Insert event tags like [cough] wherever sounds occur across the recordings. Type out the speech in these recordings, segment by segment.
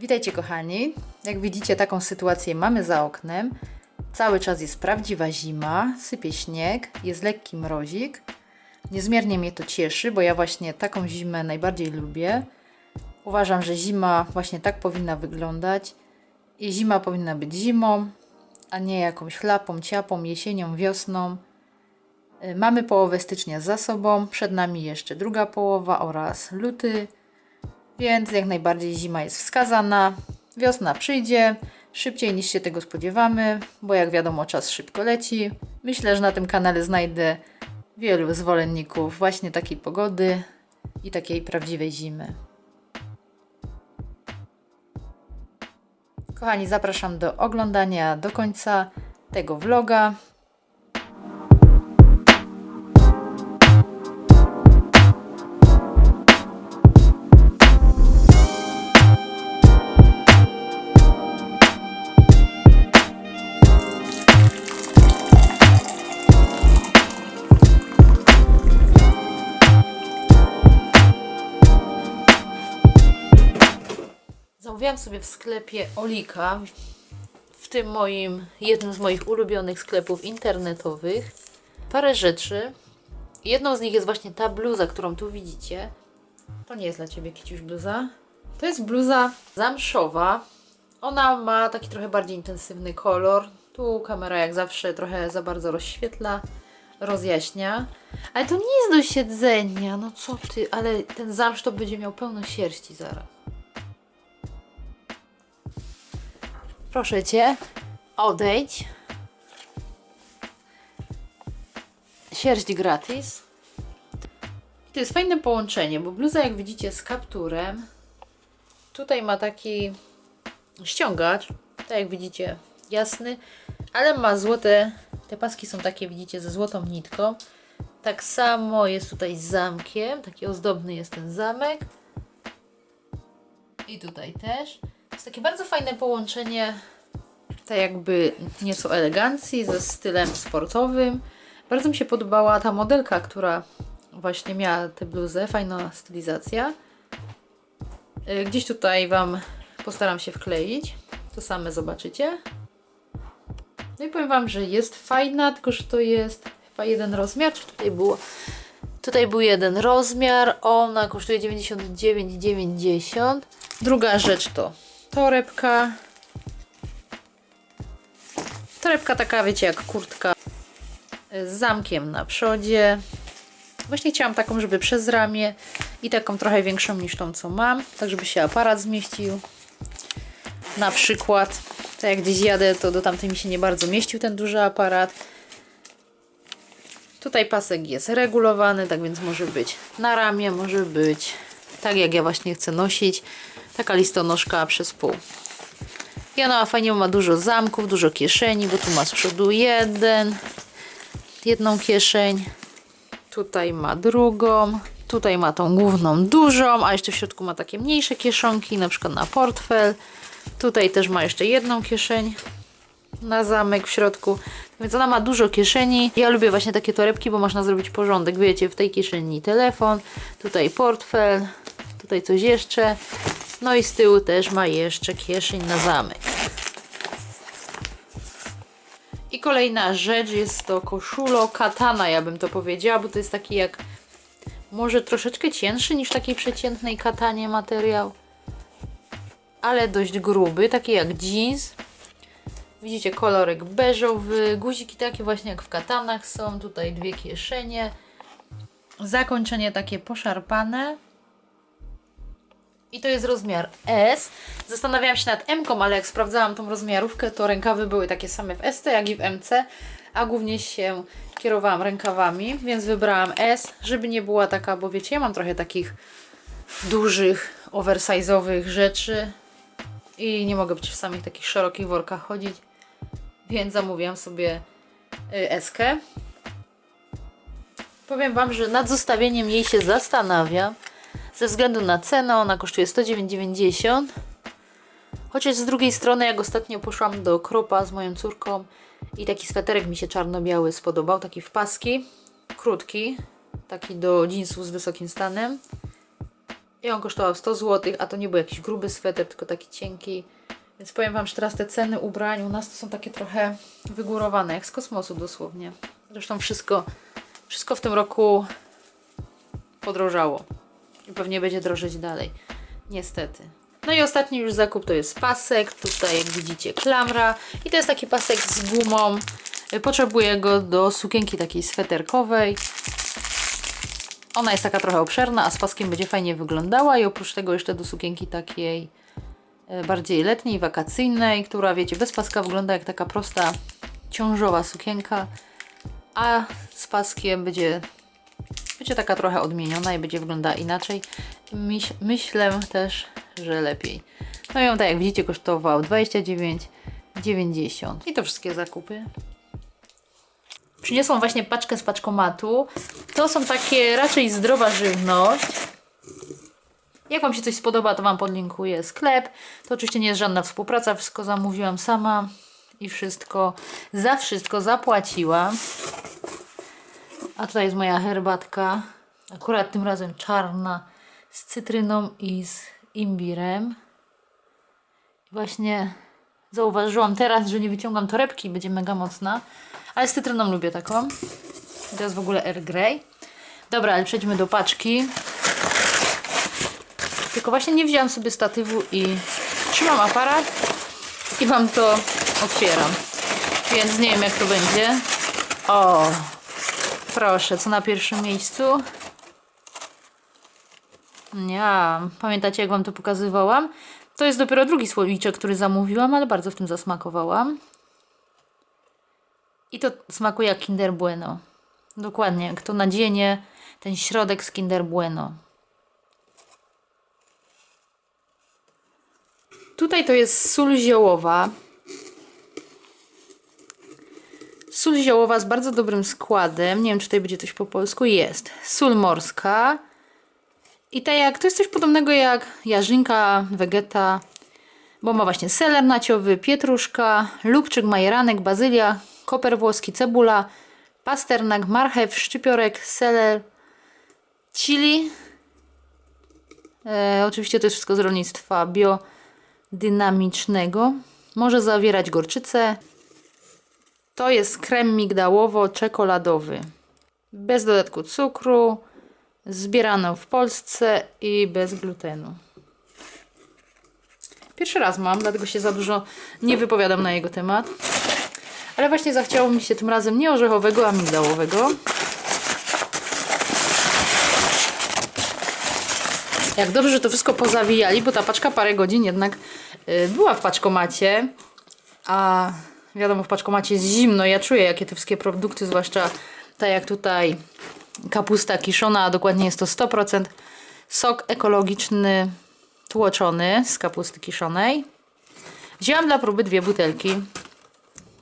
Witajcie kochani. Jak widzicie, taką sytuację mamy za oknem. Cały czas jest prawdziwa zima, sypie śnieg, jest lekki mrozik. Niezmiernie mnie to cieszy, bo ja właśnie taką zimę najbardziej lubię. Uważam, że zima właśnie tak powinna wyglądać. I zima powinna być zimą, a nie jakąś chlapą, ciapą, jesienią, wiosną. Y, Mamy połowę stycznia za sobą, przed nami jeszcze druga połowa oraz luty. Więc jak najbardziej zima jest wskazana. Wiosna przyjdzie szybciej niż się tego spodziewamy, bo jak wiadomo, czas szybko leci. Myślę, że na tym kanale znajdę wielu zwolenników właśnie takiej pogody i takiej prawdziwej zimy. Kochani, zapraszam do oglądania do końca tego vloga. Zamówiłam sobie w sklepie Olika, w tym moim, jednym z moich ulubionych sklepów internetowych, parę rzeczy. Jedną z nich jest właśnie ta bluza, którą tu widzicie. To nie jest dla Ciebie kiciuś bluza. To jest bluza zamszowa. Ona ma taki trochę bardziej intensywny kolor. Tu kamera jak zawsze trochę za bardzo rozświetla, rozjaśnia. Ale to nie jest do siedzenia, no co ty, ale ten zamsz to będzie miał pełno sierści zaraz. Proszę cię, odejdź. Sierść gratis. I to jest fajne połączenie, bo bluza jak widzicie z kapturem. Tutaj ma taki ściągacz, tak jak widzicie, jasny, ale ma złote, te paski są takie, widzicie, ze złotą nitką. Tak samo jest tutaj z zamkiem, taki ozdobny jest ten zamek. I tutaj też. Jest takie bardzo fajne połączenie, tak jakby nieco elegancji ze stylem sportowym. Bardzo mi się podobała ta modelka, która właśnie miała tę bluzę, fajna stylizacja. Y, Gdzieś tutaj Wam postaram się wkleić. To same zobaczycie. No i powiem Wam, że jest fajna, tylko że to jest chyba jeden rozmiar. Czy tutaj było? Tutaj był jeden rozmiar. Ona kosztuje 99,90. Druga rzecz to torebka. Torebka taka, wiecie, jak kurtka z zamkiem na przodzie. Właśnie chciałam taką, żeby przez ramię i taką trochę większą niż tą, co mam, tak żeby się aparat zmieścił. Na przykład, tak jak gdzieś jadę, to do tamtej mi się nie bardzo mieścił ten duży aparat. Tutaj pasek jest regulowany, tak więc może być na ramię, może być tak jak ja właśnie chcę nosić. Taka listonoszka przez pół. I ona fajnie ma dużo zamków, dużo kieszeni, bo tu ma z przodu jeden, jedną kieszeń. Tutaj ma drugą. Tutaj ma tą główną dużą, a jeszcze w środku ma takie mniejsze kieszonki, na przykład na portfel. Tutaj też ma jeszcze jedną kieszeń na zamek w środku. Więc ona ma dużo kieszeni. Ja lubię właśnie takie torebki, bo można zrobić porządek. Wiecie, w tej kieszeni telefon, tutaj portfel, tutaj coś jeszcze. No i z tyłu też ma jeszcze kieszeń na zamek. I kolejna rzecz jest to koszulo katana, ja bym to powiedziała, bo to jest taki jak może troszeczkę cięższy niż takiej przeciętnej katanie materiał, ale dość gruby, taki jak jeans. Widzicie kolorek beżowy, guziki takie właśnie jak w katanach są, tutaj dwie kieszenie, zakończenie takie poszarpane. I to jest rozmiar S. Zastanawiałam się nad M, ale jak sprawdzałam tą rozmiarówkę, to rękawy były takie same w ST, jak i w MC, a głównie się kierowałam rękawami, więc wybrałam S, żeby nie była taka, bo wiecie, ja mam trochę takich dużych, oversize'owych rzeczy i nie mogę być w samych takich szerokich workach chodzić, więc zamówiłam sobie y, eskę. Powiem Wam, że nad zostawieniem jej się zastanawiam, ze względu na cenę, ona kosztuje 109,90. Chociaż z drugiej strony, jak ostatnio poszłam do Kropa z moją córką i taki sweterek mi się czarno-biały spodobał, taki w paski, krótki, taki do jeansów z wysokim stanem. I on kosztował 100 zł, a to nie był jakiś gruby sweter, tylko taki cienki. Więc powiem Wam, że teraz te ceny ubrań u nas to są takie trochę wygórowane, jak z kosmosu dosłownie. Zresztą wszystko, wszystko w tym roku podrożało. I pewnie będzie drożeć dalej. Niestety. No i ostatni już zakup to jest pasek. Tutaj jak widzicie klamra. I to jest taki pasek z gumą. Potrzebuję go do sukienki takiej sweterkowej. Ona jest taka trochę obszerna, a z paskiem będzie fajnie wyglądała i oprócz tego jeszcze do sukienki takiej e, bardziej letniej, wakacyjnej, która wiecie, bez paska wygląda jak taka prosta ciążowa sukienka, a z paskiem będzie, będzie taka trochę odmieniona i będzie wyglądała inaczej. Myśl, myślę też, że lepiej. No i on tak jak widzicie kosztował 29,90 i to wszystkie zakupy. Przyniosłam właśnie paczkę z paczkomatu. To są takie raczej zdrowa żywność. Jak Wam się coś spodoba, to Wam podlinkuję sklep. To oczywiście nie jest żadna współpraca, wszystko zamówiłam sama i wszystko, za wszystko zapłaciłam. A tutaj jest moja herbatka. Akurat tym razem czarna z cytryną i z imbirem. Właśnie zauważyłam teraz, że nie wyciągam torebki, będzie mega mocna. Ale z cytryną lubię taką. I to jest w ogóle Air Grey. Dobra, ale przejdźmy do paczki. Tylko właśnie nie wzięłam sobie statywu i trzymam aparat i Wam to otwieram. Więc nie wiem jak to będzie. O, proszę, co na pierwszym miejscu? Ja, pamiętacie jak Wam to pokazywałam? To jest dopiero drugi słoiczek, który zamówiłam, ale bardzo w tym zasmakowałam. I to smakuje jak Kinder Bueno. Dokładnie, jak to nadzienie, ten środek z Kinder Bueno. Tutaj to jest sól ziołowa. Sól ziołowa z bardzo dobrym składem. Nie wiem, czy tutaj będzie coś po polsku. Jest. Sól morska. I tak jak, to jest coś podobnego jak jarzynka, wegeta, bo ma właśnie seler naciowy, pietruszka, lubczyk, majeranek, bazylia, koper włoski, cebula, pasternak, marchew, szczypiorek, seler, chili. E, oczywiście to jest wszystko z rolnictwa biodynamicznego. Może zawierać gorczycę. To jest krem migdałowo-czekoladowy. Bez dodatku cukru. Zbierano w Polsce i bez glutenu. Pierwszy raz mam, dlatego się za dużo nie wypowiadam na jego temat. Ale właśnie zachciało mi się tym razem nie orzechowego, a migdałowego. Jak dobrze, że to wszystko pozawijali, bo ta paczka parę godzin jednak y, była w paczkomacie. A wiadomo, w paczkomacie jest zimno. Ja czuję, jakie te wszystkie produkty, zwłaszcza tak jak tutaj kapusta kiszona, a dokładnie jest to 100% sok ekologiczny tłoczony z kapusty kiszonej. Wzięłam dla próby dwie butelki,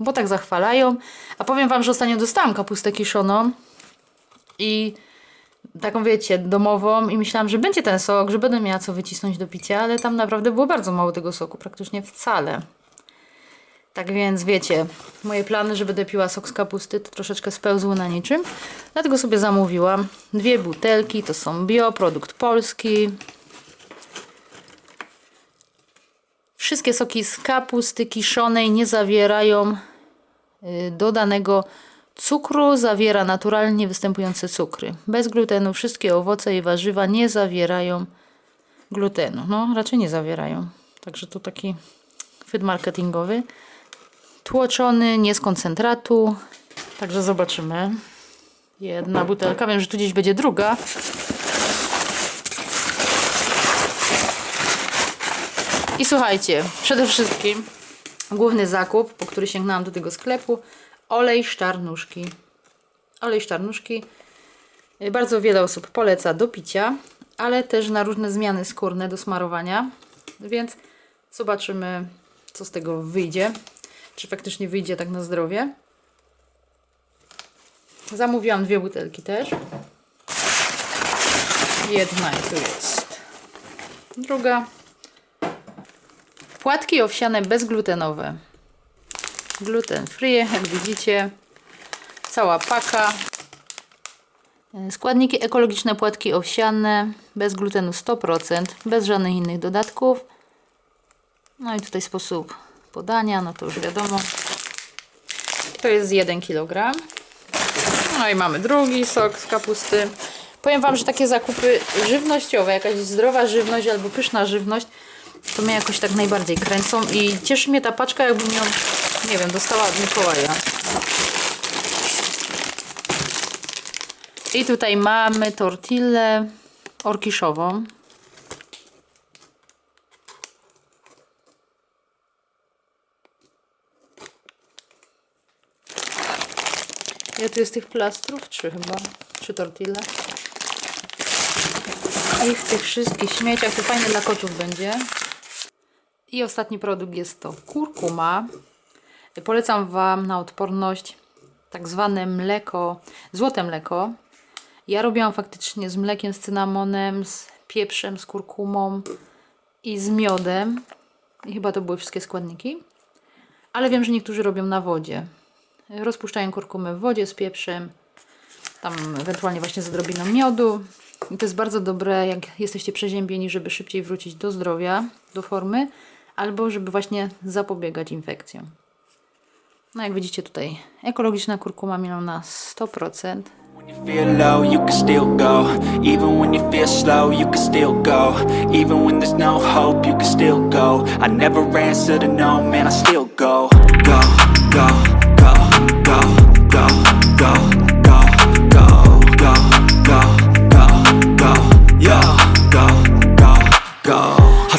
bo tak zachwalają. A powiem Wam, że ostatnio dostałam kapustę kiszoną i taką wiecie, domową i myślałam, że będzie ten sok, że będę miała co wycisnąć do picia, ale tam naprawdę było bardzo mało tego soku, praktycznie wcale. Tak więc wiecie, moje plany, że będę piła sok z kapusty, to troszeczkę spełzły na niczym. Dlatego sobie zamówiłam dwie butelki, to są bio, produkt polski. Wszystkie soki z kapusty kiszonej nie zawierają y, dodanego cukru, zawiera naturalnie występujące cukry. Bez glutenu wszystkie owoce i warzywa nie zawierają glutenu. No, raczej nie zawierają. Także to taki chwyt marketingowy. Tłoczony, nie z koncentratu. Także zobaczymy. Jedna butelka. Wiem, że tu gdzieś będzie druga. I słuchajcie, przede wszystkim główny zakup, po który sięgnęłam do tego sklepu, olej szczarnuszki. Olej szczarnuszki. Y, Bardzo wiele osób poleca do picia, ale też na różne zmiany skórne do smarowania. Więc zobaczymy, co z tego wyjdzie. Czy faktycznie wyjdzie tak na zdrowie. Zamówiłam dwie butelki też. Jedna tu jest. Druga. Płatki owsiane bezglutenowe. Gluten free, jak widzicie. Cała paka. Składniki ekologiczne płatki owsiane, bez glutenu 100%, bez żadnych innych dodatków. No i tutaj sposób podania, no to już wiadomo. To jest 1 kg. No i mamy drugi sok z kapusty. Powiem Wam, że takie zakupy żywnościowe, jakaś zdrowa żywność albo pyszna żywność, to mnie jakoś tak najbardziej kręcą i cieszy mnie ta paczka, jakbym ją, nie wiem, dostała od Mikołaja. I tutaj mamy tortillę orkiszową. Ja tu jest tych plastrów? Trzy chyba. Trzy tortille. I w tych wszystkich śmieciach to fajne dla kociów będzie. I ostatni produkt jest to kurkuma. Polecam Wam na odporność tak zwane mleko, złote mleko. Ja robiłam faktycznie z mlekiem, z cynamonem, z pieprzem, z kurkumą i z miodem. I chyba to były wszystkie składniki. Ale wiem, że niektórzy robią na wodzie. Rozpuszczają kurkumę w wodzie z pieprzem, tam ewentualnie właśnie z odrobiną miodu. I to jest bardzo dobre, jak jesteście przeziębieni, żeby szybciej wrócić do zdrowia, do formy, albo żeby właśnie zapobiegać infekcjom. No jak widzicie tutaj ekologiczna kurkuma mielona 100%. When you feel low, you can still go. Even when you feel slow, you can still go. Even when there's no hope, you can still go. I never answer to no, man, I still go, go, go,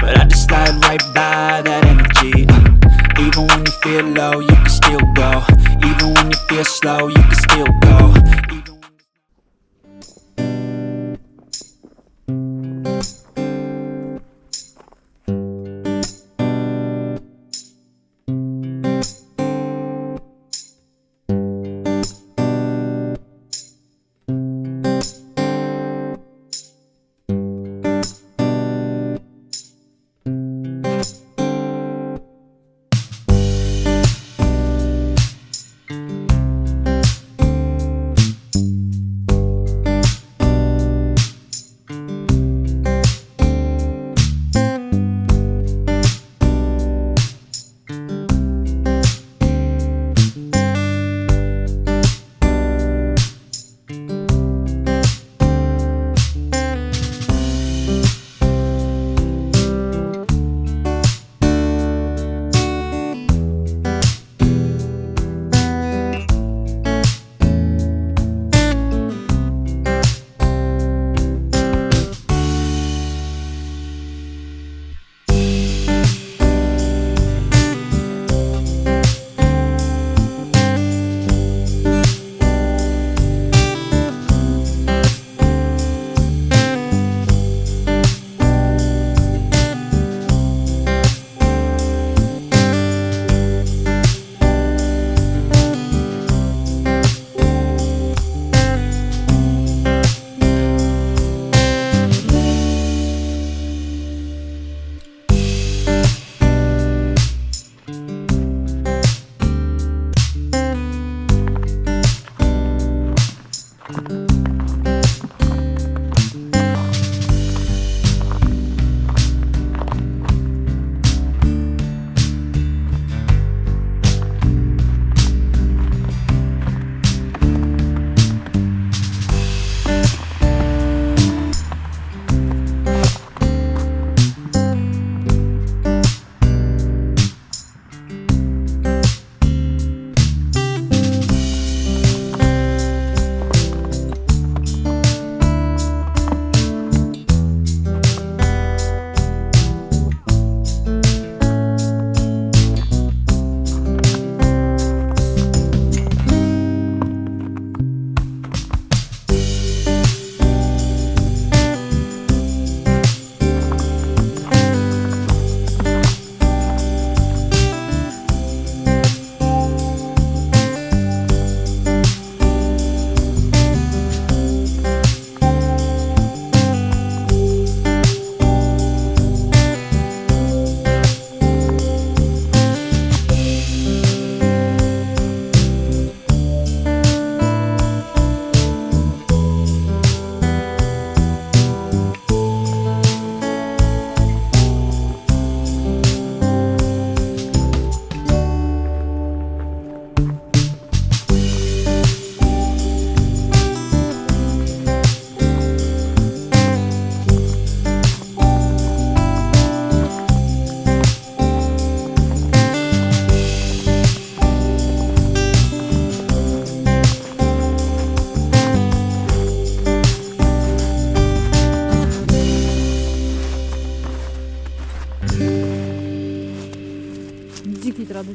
but I just slide right by that energy. Uh, even when you feel low, you can still go. Even when you feel slow, you can still go.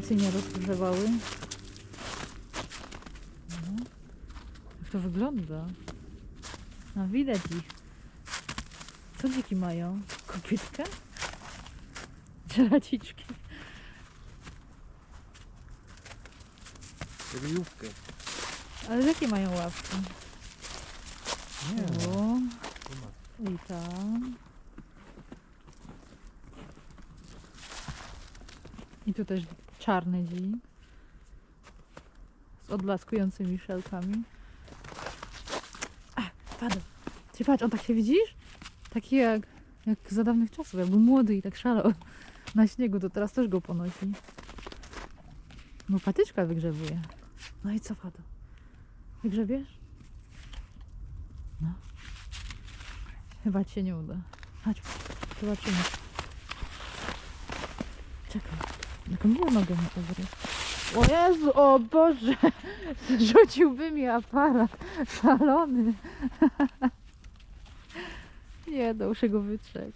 Dziki tradycyjnie rozgrzewały. No. Jak to wygląda? No widać ich. Co dziki mają? Kopytkę? Czy raciczki? Ryjówkę. Ale jakie mają łapki? Nie, O, i tam. I tu też czarny dzik. Z odblaskującymi szelkami. A, padł. Ty patrz, on tak się widzisz? Taki jak, jak za dawnych czasów, jak był młody i tak szalał na śniegu, to teraz też go ponosi. Bo patyczka wygrzebuje. No i co, Fado? Wygrzebiesz? No. Chyba ci się nie uda. Chodź, zobaczymy. Czekaj. Jaką miłą nogę mi ugryźć. O Jezu, o Boże! [laughs] Rzuciłby mi aparat. Szalony. [laughs] Nie, no, muszę go wytrzeć.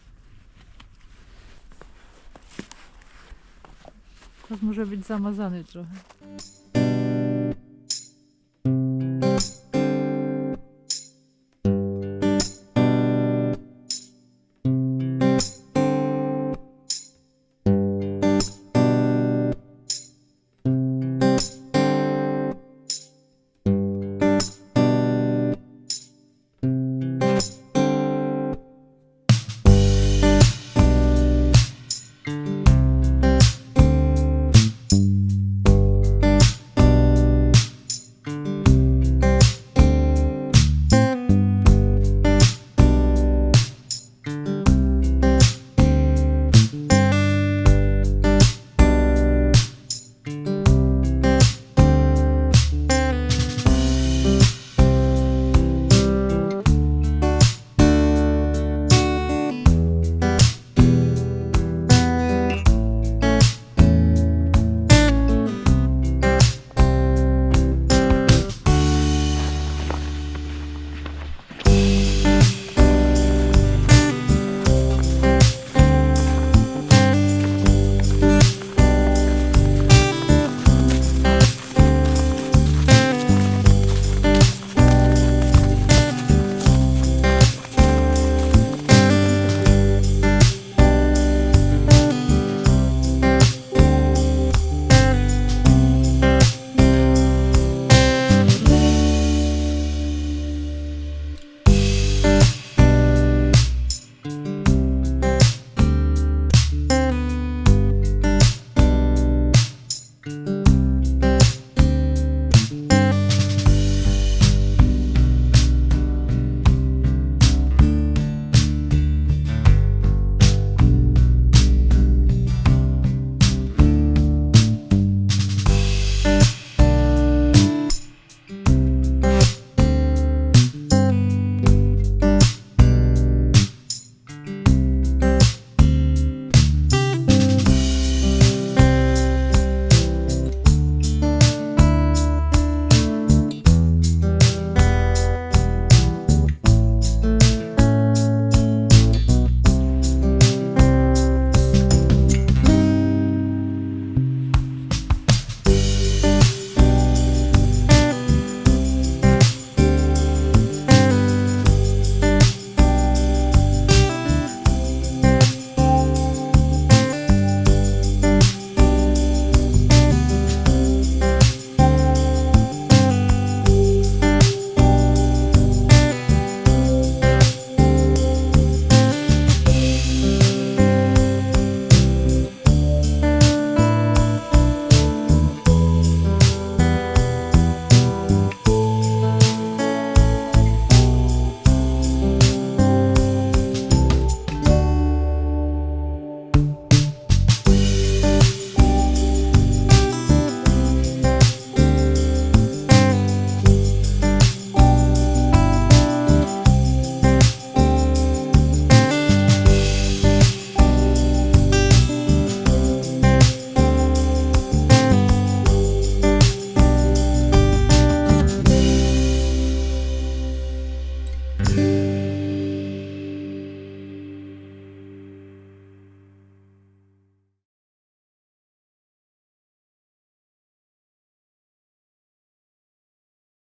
Teraz może być zamazany trochę.